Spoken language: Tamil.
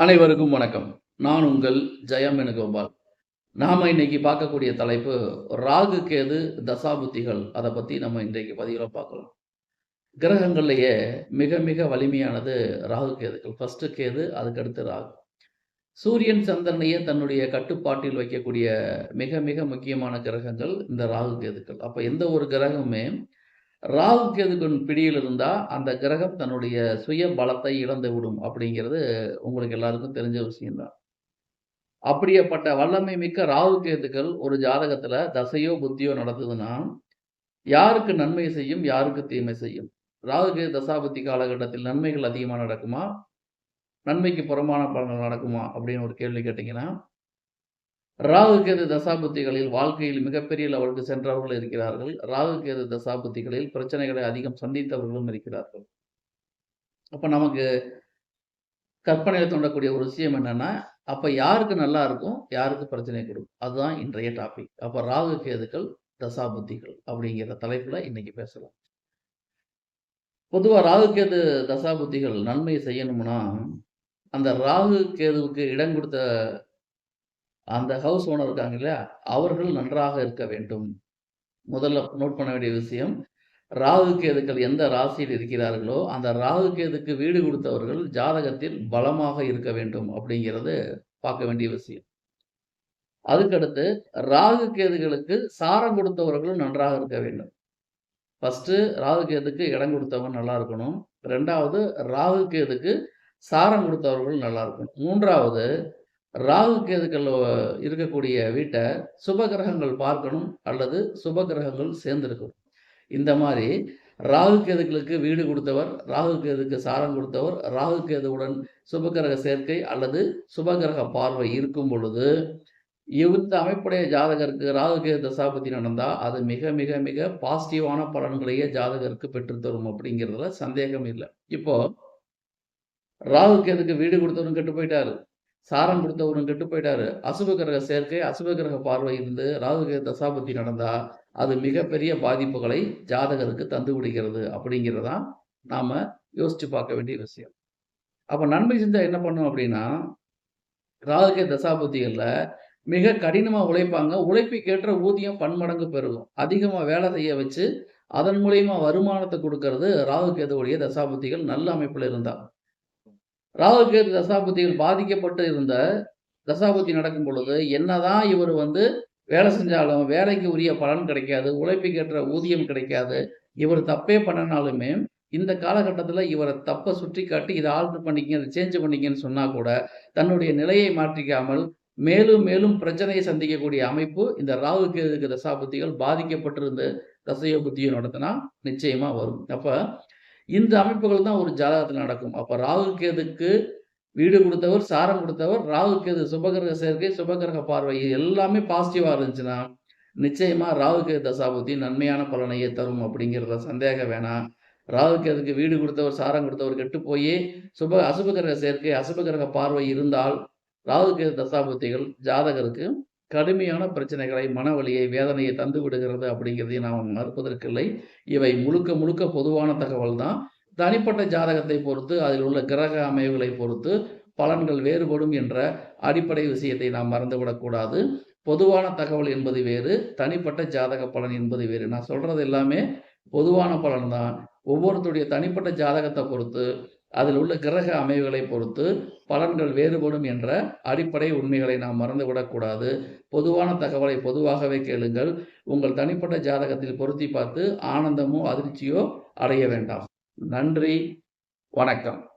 அனைவருக்கும் வணக்கம். நான் உங்கள் ஜெயம் வேணுகோபால் நாம் இன்னைக்கு பார்க்கக்கூடிய தலைப்பு ராகு கேது தசாபுத்திகள். அதை பற்றி நம்ம இன்றைக்கு பதிவில் பார்க்கலாம். கிரகங்கள்லேயே மிக மிக வலிமையானது ராகு கேதுகள் ஃபஸ்ட்டு கேது அதுக்கடுத்து ராகு. சூரியன் சந்திரனையே தன்னுடைய கட்டுப்பாட்டில் வைக்கக்கூடிய மிக மிக முக்கியமான கிரகங்கள் இந்த ராகு கேதுக்கள். அப்போ எந்த ஒரு கிரகமே ராகு கேதுக்களின் பிடியில் இருந்தால் அந்த கிரகம் தன்னுடைய சுய பலத்தை இழந்து விடும் அப்படிங்கிறது உங்களுக்கு எல்லாருக்கும் தெரிஞ்ச விஷயம்தான். அப்படியேப்பட்ட வல்லமை மிக்க ராகு கேதுக்கள் ஒரு ஜாதகத்தில் தசையோ புத்தியோ நடந்ததுன்னா யாருக்கு நன்மை செய்யும் யாருக்கு தீமை செய்யும்? ராகு கேது தசாபுத்தி காலகட்டத்தில் நன்மைகள் அதிகமாக நடக்குமா? நன்மைக்கு புறமான பலன்கள் நடக்குமா அப்படின்னு ஒரு கேள்வி கேட்டிங்கன்னா ராகு கேது தசாபுத்திகளில் வாழ்க்கையில் மிகப்பெரிய லெவலுக்கு சென்றவர்கள் இருக்கிறார்கள். ராகு கேது தசாபுத்திகளில் பிரச்சனைகளை அதிகம் சந்தித்தவர்களும் இருக்கிறார்கள். அப்போ நமக்கு கற்பனையில் தோண்டக்கூடிய ஒரு விஷயம் என்னன்னா அப்போ யாருக்கு நல்லா இருக்கும் யாருக்கு பிரச்சனை கொடுக்கும் அதுதான் இன்றைய டாபிக் அப்போ ராகு கேதுக்கள் தசாபுத்திகள் அப்படிங்கிற தலைப்பில் இன்னைக்கு பேசலாம். பொதுவாக ராகு கேது தசாபுத்திகள் நன்மை செய்யணும்னா அந்த ராகு கேதுவுக்கு இடம் கொடுத்த அந்த ஹவுஸ் ஓனர் இருக்காங்க இல்லையா? அவர்கள் நன்றாக இருக்க வேண்டும். முதல்ல நோட் பண்ண வேண்டிய விஷயம் ராகு கேதுக்கள் எந்த ராசியில் இருக்கிறார்களோ அந்த ராகு கேதுக்கு வீடு கொடுத்தவர்கள் ஜாதகத்தில் பலமாக இருக்க வேண்டும் அப்படிங்கிறது பார்க்க வேண்டிய விஷயம். அதுக்கடுத்து ராகு கேதுகளுக்கு சாரம் கொடுத்தவர்களும் நன்றாக இருக்க வேண்டும். ஃபஸ்ட்டு ராகு கேதுக்கு இடம் கொடுத்தவங்க நல்லா இருக்கணும். ரெண்டாவது ராகு கேதுக்கு சாரம் கொடுத்தவர்கள் நல்லா இருக்கணும். மூன்றாவது ராகு கேதுக்கள் இருக்கக்கூடிய வீட்டை சுபகிரகங்கள் பார்க்கணும் அல்லது சுபகிரகங்கள் சேர்ந்திருக்கணும். இந்த மாதிரி ராகு கேதுக்களுக்கு வீடு கொடுத்தவர் ராகு கேதுக்கு சாரம் கொடுத்தவர் ராகு கேதுவுடன் சுபகிரக சேர்க்கை அல்லது சுபகிரக பார்வை இருக்கும் பொழுது இந்த அமைப்புடைய ஜாதகருக்கு ராகு கேது தசாபதி நடந்தால் அது மிக மிக மிக பாசிட்டிவான பலன்களையே ஜாதகருக்கு பெற்றுத்தரும் அப்படிங்கிறதுல சந்தேகம் இல்லை. இப்போ ராகு கேதுக்கு வீடு கொடுத்தவரும் கெட்டு போயிட்டாரு. சாரம் கொடுத்தவரும் கெட்டு போயிட்டாரு. அசுப கிரக சேர்க்கை அசுப கிரக பார்வை இருந்து ராகுகே தசாபத்தி நடந்தா அது மிகப்பெரிய பாதிப்புகளை ஜாதகருக்கு தந்து விடுகிறது அப்படிங்கிறதான் நாம யோசிச்சு பார்க்க வேண்டிய விஷயம். அப்ப நன்மை செஞ்சா என்ன பண்ணும் அப்படின்னா ராகுகே தசாபத்திகளில் மிக கடினமா உழைப்பாங்க. உழைப்புக்கேற்ற ஊதியம் பன்மடங்கு பெருகும். அதிகமா வேலை செய்ய வச்சு அதன் மூலயமா வருமானத்தை கொடுக்கறது ராகு கேதுவுடைய தசாபத்திகள் நல்ல அமைப்புல இருந்தா ராகுகேது தசாபதியில் பாதிக்கப்பட்டு இருந்த தசாபதி நடக்கும் பொழுது என்னதான் இவர் வந்து வேலை செஞ்சாலும் வேலைக்கு உரிய பலன் கிடைக்காது உழைப்புக்கேற்ற ஊதியம் கிடைக்காது இவர் தப்பே பண்ணனாலுமே இந்த காலகட்டத்தில் இவரை தப்பை சுற்றி காட்டி இதை ஆல்ட்ரு பண்ணிக்க இதை சேஞ்ச் பண்ணிக்கன்னு சொன்னால் கூட தன்னுடைய நிலையை மாற்றிக்காமல் மேலும் மேலும் பிரச்சனையை சந்திக்கக்கூடிய அமைப்பு இந்த ராகு கேதுக்கு தசாபுத்திகள் பாதிக்கப்பட்டிருந்து தசைய புத்தியை நடத்தினா நிச்சயமாக வரும். அப்போ இந்த அமைப்புகள் தான் ஒரு ஜாதகத்தில் நடக்கும். அப்போ ராகு கேதுக்கு வீடு கொடுத்தவர் சாரம் கொடுத்தவர் ராகு கேது சுபகிரக சேர்க்கை சுபகிரக பார்வை எல்லாமே பாசிட்டிவாக இருந்துச்சுன்னா நிச்சயமாக ராகு கேது தசாபுத்தி நன்மையான பலனையே தரும் அப்படிங்கிறத சந்தேகம் வேணாம். ராகு கேதுக்கு வீடு கொடுத்தவர் சாரம் கொடுத்தவர் கெட்டு போய் சுப அசுபகிரக சேர்க்கை அசுபகிரக பார்வை இருந்தால் ராகு கேது தசாபுத்திகள் ஜாதகருக்கு கடுமையான பிரச்சனைகளை மனவழியை வேதனையை தந்து விடுகிறது அப்படிங்கிறதையும் நாம் மறுப்பதற்கில்லை. இவை முழுக்க முழுக்க பொதுவான தகவல் தான் தனிப்பட்ட ஜாதகத்தை பொறுத்து அதில் உள்ள கிரக அமைவுகளை பொறுத்து பலன்கள் வேறுபடும் என்ற அடிப்படை விஷயத்தை நாம் மறந்துவிடக்கூடாது பொதுவான தகவல் என்பது வேறு தனிப்பட்ட ஜாதக பலன் என்பது வேறு. நான் சொல்றது எல்லாமே பொதுவான பலன் தான் ஒவ்வொருத்தருடைய தனிப்பட்ட ஜாதகத்தை பொறுத்து அதில் உள்ள கிரக அமைவுகளை பொறுத்து பலன்கள் வேறுபடும் என்ற அடிப்படை உண்மைகளை நாம் மறந்துவிடக்கூடாது பொதுவான தகவலை பொதுவாகவே கேளுங்கள். உங்கள் தனிப்பட்ட ஜாதகத்தில் பொருத்தி பார்த்து ஆனந்தமோ அதிர்ச்சியோ அடைய வேண்டாம். நன்றி. வணக்கம்.